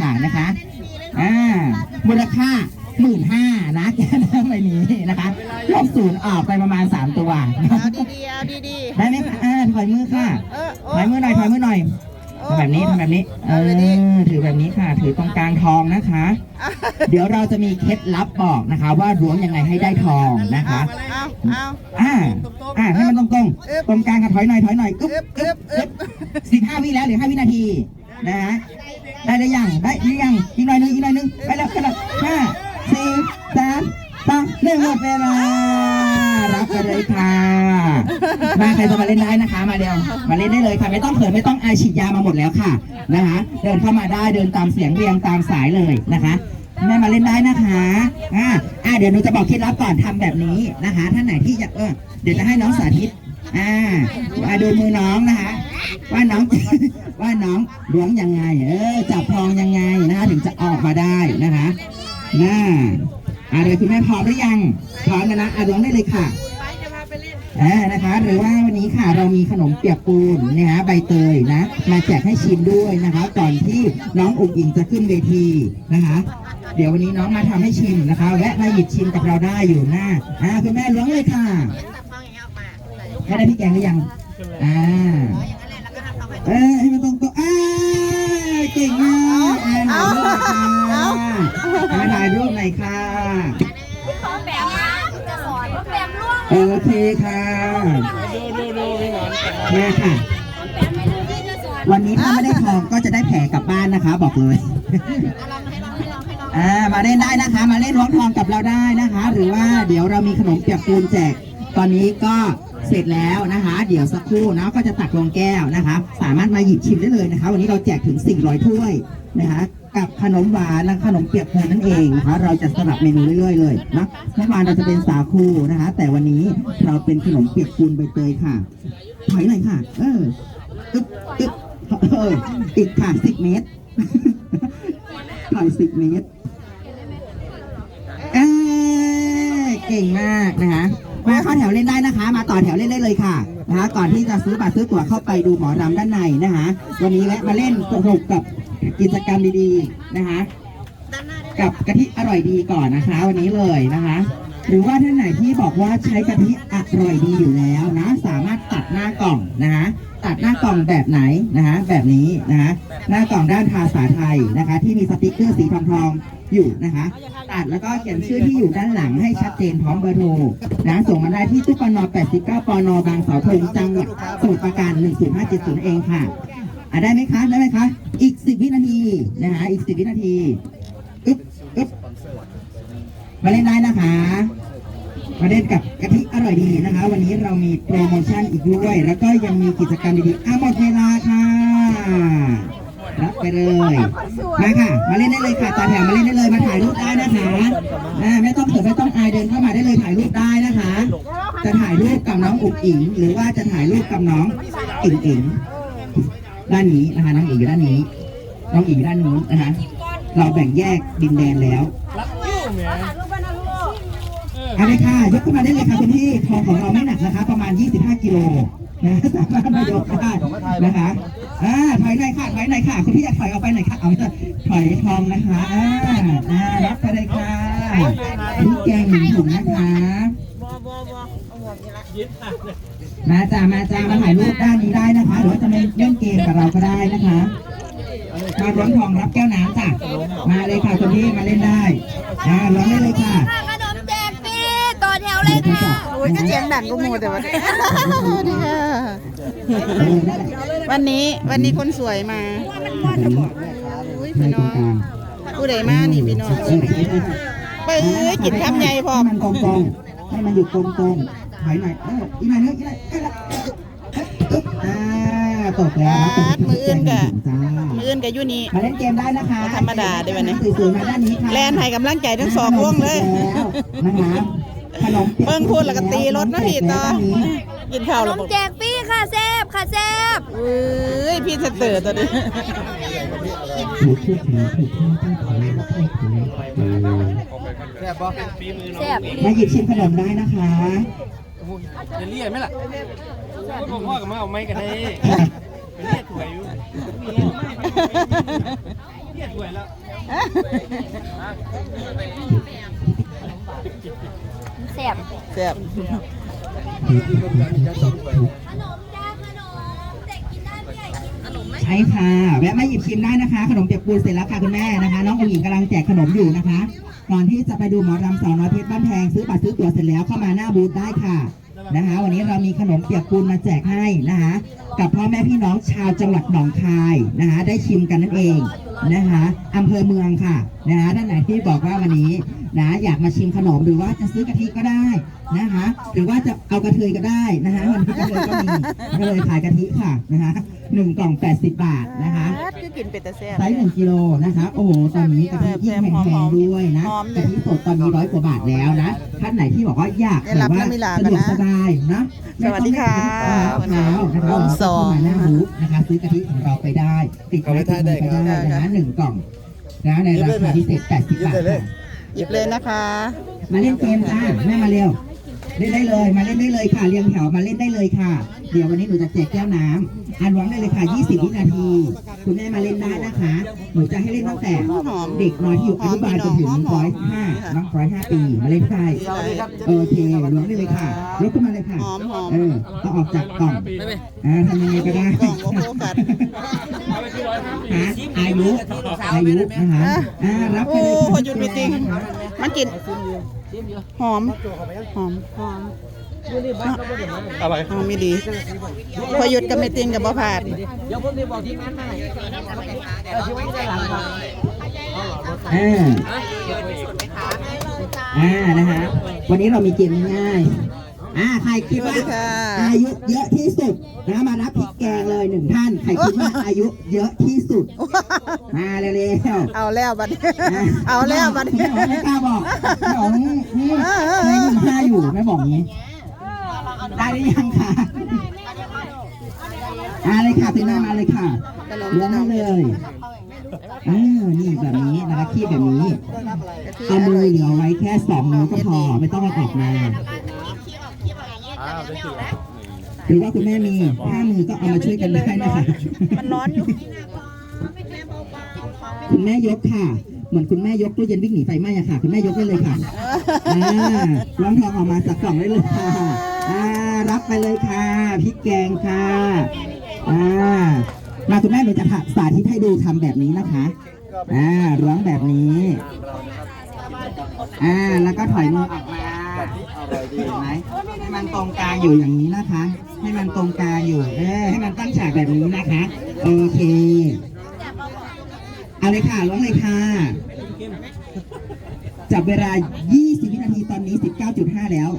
ค่ะนะคะอ่ามูลค่าหมื่นห้านะแกน้ำใบนี้นะคะลบศูนย์ออกไปประมาณ3ตัวเอาดีๆเอาดีได้ไหมคะอ่าถอยมือค่ะๆเออโถอยมือหน่อยถอยมือหน่อยโอ้ทำแบบนี้ทำแบบนี้ เอเอาอแบบนี้ถือแบบนี้ค่ะ ถือตรงกลางทองนะคะเอาเดี๋ยวเราจะมีเคล็ดลับบอกนะคะ ว่าล้วงยังไงให้ได้ทองนะคะ เอาเอาอ่า อ่า ให้มันตรงตรงอึ๊บๆตรงกลางค่ะถอยหน่อยถอยหน่อยอึ๊บอึ๊บอึ๊บอึ๊บสิบห้าวิแล้วเหรือห้าวินาที นะฮะ ได้หรือยังได้หรือยังอีกหน่อยหนึงอีกหน่อยหนึงไปแล้วไปแล้วห้าสี่สามสองหนึ่งหมดเวลารับไปเลยค่ะมาใครจะมาเล่นได้นะคะ มาเดียว มาเล่นได้เลยค่ะ ไม่ต้องเขินไม่ต้องอายฉีดยามาหมดแล้วค่ะนะคะ เดินเข้ามาได้เดินตามเสียงเรียงตามสายเลยนะคะแม่มาเล่นได้นะคะอ่าอ่าเดี๋ยวหนูจะบอกเคล็ดลับก่อนทำแบบนี้นะคะ ท่านไหนที่อยากเออเดี๋ยวจะให้น้องสาธิต อ่ามาดูมือน้องนะคะ ว่าน้อง ว่าน้องล้วงยังไง เออ จับทองยังไงนะคะ ถึงจะออกมาได้นะคะน่าอ่าเดี๋ยวคุณแม่พร้อมหรือยัง พร้อมแล้วนะอะล้วงได้เลยค่ะอ่านะคะ หรือว่าวันนี้ค่ะเรามีขนมเปียกปูนนะฮะใบเตยนะ มาแจกให้ชิมด้วยนะคะ ก่อนที่น้องอุ๋งอิงจะขึ้นเวทีนะคะ เดี๋ยววันนี้น้องมาทำให้ชิมนะคะ แวะมาหยิบชิมกับเราได้อยู่หน้าอ่าคุณแม่ล้วงเลยค่ะ แม่ได้พี่แกงหรือยัง อ่า เออให้มันตรงตัวอ่าเก่งมากอ่าถ่ายรูปหน่อยค่ะอ่าถ่ายรูปหน่อยค่ะจะสอนว่าแปมร่วงโอเคค่ะแม่ค่ะแปมไม่รู้พี่จะสอนวันนี้ถ้าไม่ได้ทองก็จะได้แผลกลับบ้านนะคะ บอกเลย อ่า มาเล่นได้นะคะ มาเล่นล้วงทองกับเราได้นะคะ หรือว่าเดี๋ยวเรามีขนมเปียกปูนแจก ตอนนี้ก็ เสร็จแล้วนะคะ เดี๋ยวสักครู่นะก็จะตักลงแก้วนะคะ สามารถมาหยิบชิมได้เลยนะคะ วันนี้เราแจกถึง 400 ถ้วยนะคะ กับขนมหวานและขนมเปียกปูนนั่นเองนะคะ เราจะสลับเมนูเรื่อยๆเลยนะเมื่อวานเราจะเป็นสาคูนะคะ แต่วันนี้เราเป็นขนมเปียกปูนใบเตยค่ะถอยหน่อยค่ะ เอออึ๊บอึ๊บเอออีกค่ะสิบเมตรถอยสิบเมตรเอ้เก่งมากนะคะ มาเข้าแถวเล่นได้นะคะ มาต่อแถวเล่นได้เลยค่ะนะคะ ก่อนที่จะซื้อบัตรซื้อตั๋วเข้าไปดูหมอรำด้านในนะคะ วันนี้แวะมาเล่นสนุกกับกิจกรรมดีๆนะคะ กับกะทิอร่อยดีก่อนนะคะ วันนี้เลยนะคะ หรือว่าท่านไหนที่บอกว่าใช้กะทิอร่อยดีอยู่แล้วนะ สามารถตัดหน้ากล่องนะคะตัดหน้ากล่องแบบไหนนะคะแบบนี้นะคะหน้ากล่องด้านภาษาไทยนะคะ ที่มีสติกเกอร์สีทองทองๆอยู่นะคะ ตัดแล้วก็เขียนชื่อที่อยู่ด้านหลังให้ชัดเจนพร้อมเบอร์โทร นะส่งมาได้ที่ตู้ปน89ปนบางเสาธงจังหวัดสมุทรปราการ10570 เองค่ะอะได้ไหมคะได้ไหมคะอีก 10 วินาทีนะคะอีก 10 วินาทีอึ๊บอึ๊บมาเล่นได้นะคะมาเล่นกับกะทิอร่อยดีนะคะ วันนี้เรามีโปรโมชั่นอีกด้วย แล้วก็ยังมีกิจกรรมดีๆอะหมดเวลาค่ะ รับไปเลยมาค่ะ มาเล่นได้เลยค่ะต่อแถวมาเล่นได้เลยมาถ่ายรูปได้นะคะอ่าไม่ต้องเขินไม่ต้องอายเดินเข้ามาได้เลยถ่ายรูปได้นะคะ จะถ่ายรูปกับน้องอุ๋งอิง หรือว่าจะถ่ายรูปกับน้องอิงอิงด้านนี้นะคะน้องอิงอยู่ด้านนี้ น้องอิงอยู่ด้านนู้นนะคะ เราแบ่งแยกดินแดนแล้วเอาเลยค่ะยกขึ้นมาได้เลยค่ะคุณพี่ทองของเราไม่หนักนะคะ ประมาณ 25 กิโลนะสามารถมายกได้นะคะ อ่าถอยหน่อยค่ะถอยหน่อยค่ะ คุณพี่อยากถอยออกไปหน่อยค่ะ เอาไม่ใช่ถอยทองนะคะ อ่าอ่ารับไปเลยค่ะลูกแกงหนึ่งถุงนะคะมาจ้ามาจ้ามาถ่ายรูปด้านนี้ได้นะคะ หรือว่าจะมาเล่นเกมกับเราก็ได้นะคะ มาร้อนทองรับแก้วน้ำจ้ะมาเลยค่ะคุณพี่มาเล่นได้อ่าร้องได้เลยค่ะ เลยค่ะโอ้ยก็เสียงดังก็มูแต่ว่าดีค่ะ วันนี้วันนี้คนสวยมาอุ้ยพี่น้องผู้ใดมานี่พี่น้องไปเอ้ยกินคำใหญ่พร้อมให้มันตรงๆให้มันอยู่ตรงๆถอยหน่อยเอออีกหน่อยนึงอีกหน่อยเอ้ยละอึ๊บอ่าตกแล้วนะตกมืออื่นกะจ้ามืออื่นกับยูนี่มาเล่นเกมได้นะคะธรรมดาเดี๋ยววันนี้สวยๆมาด้านนี้ค่ะแลนให้กำลังใจทั้งสองวงเลยแล้วนะคะ ขนมปียกเบิ่งพูดแล้วก็ตีรถนะพี่ต่อด้านนี้กินข้าวขนแล้วมบอกแจกฟรีค่ะแซบค่ะแซบเอ้ยพี่เสตอร์ตัวนี้ถูกพูดถึงถูกพูดถึงถูกพูดถึงเออแซบมาหยิบชิมขนมได้นะคะจะเรียกไหมล่ะพูดผมพ่อกับมาเอาไม้กันให้เป็นเรียกถวยอยู่สวยแล้วแซ่ บแซ่บขนมจ้าขนมเด็กกินได้ผู้ใหญ่กินขนมไหมใช่ค่ะ แวะมาหยิบชิมได้นะคะ ขนมเปียกปูนเสร็จแล้วค่ะคุณแม่นะคะ น้ององหญิงกำลังแจกขนมอยู่นะคะ ก่อนที่จะไปดูหมอรำสาวน้อยเพชรบ้านแพงซื้อบัตรซื้อตั๋วเสร็จแล้วเข้ามาหน้าบูธได้ค่ะนะคะ วันนี้เรามีขนมเปียกปูนมาแจกให้นะคะ กับพ่อแม่พี่น้องชาวจังหวัดหนองคายนะคะ ได้ชิมกันนั่นเอง นะคะอำเภอเมืองค่ะนะคะท่านไหนที่บอกว่าวันนี้นะอยากมาชิมขนมหรือว่าจะซื้อกะทิก็ได้นะคะ หรือว่าจะเอากระเทยก็ได้นะคะวันนี้กระเทยก็มีก็เลยขายกะทิค่ะนะคะหนึ่งกล่อง 80 บาทนะคะคือกินเป็ดแต่แซ่บไซส์หนึ่งกิโลนะคะโอ้โหตอนนี้กะทิยิ่งแพงๆด้วยนะหอมๆกะทิสดตอนนี้ร้อยกว่าบาทแล้วนะท่านไหนที่บอกว่าอยากได้แบรับบว่าน้ำมิลาสะกันดวกนะสบายนะสวัสดีค่ะมะพร้าวนะคะวงสองเข้ามาหน้าบูธนะคะซื้อกะทิของเราไปได้ ติดไว้ติดมือไปได้นะหนึ่งกล่องนะในราคาพิเศษ80 บาทค่ะหยิบเลยนะคะ มาเล่นเกมจ้าแม่มาเร็ว เล่นได้เลย มาเล่นได้เลยค่ะ เรียงแถวมาเล่นได้เลยค่ะ เดี๋ยววันนี้หนูจะแจกแก้วน้ำอันวางได้เลยค่ะ 20 วินาที คุณแม่มาเล่นได้นะคะ หนูจะให้เล่นตั้งแต่หอมเด็กน้อยที่อยู่อนุบาลจนถึงหอมร้อยห้าน้องร้อยห้าปีมาเล่นได้โอเคล้วงได้เลยค่ะยกขึ้นมาเลยค่ะหอมหอมเออต้องออกจากกล่องไม่ไม่อ่าทำยังไงก็ได้กล่องโมโหกัดเอาไปที่ร้อยห้าปีหาอายุอายุนะคะอ่ารับไปโอ้เลยพอหยุดไม่จริงมันกินหอมหอมหอม อะไรหอมไม่ดีพอหยุดกับไม่ติงกับบ่ผ่านอ่าอ่านะคะ วันนี้เรามีเกมง่ายๆอ่าใครคิดว่าสวัสดีค่ะอายุเยอะที่สุดนะมารับพริกแกงเลยหนึ่งท่านใครคิดว่าอายุเยอะที่สุด มาเร็วๆเอาแล้วบัดนี้อะเอาแล้วบัดนี้แม่ไม่กล้าบอกแม่บอกนี่นี่เออเออแม่ยี่สิบห้าอยู่แม่บอกงี้ได้ หรือยังคะมาเลยค่ะพี่น้ามาเลยค่ะล้วงมาเลยเออนี่แบบนี้นะคะคีบแบบนี้เอามือเหลือไว้แค่สองนิ้วก็พอไม่ต้องเอาออกมาหรือว่าคุณแม่มีห้ามือก็เอามาช่วยกันได้นะคะมันร้อนอยู่คุณแม่ยกค่ะ เหมือนคุณแม่ยกตู้เย็นวิ่งหนีไฟไหม้อะค่ะ คุณแม่ยกได้เลยค่ะร้องทองออกมาจากกล่องได้เลยค่ะ อ่ารับไปเลยค่ะพริกแกงค่ะอ่ามาคุณแม่หนูจะสาธิตให้ดูทำแบบนี้นะคะอ่าร้องแบบนี้อ่าแล้วก็ถอยมือออกมาเห็นไหมให้มันตรงกลางอยู่อย่างนี้นะคะ ให้มันตรงกลางอยู่เออให้มันตั้งฉากแบบนี้นะคะโอเคเอาเลยค่ะร้องเลยค่ะจับเวลา 20 วินาทีตอนนี้ 19.5 แล้ว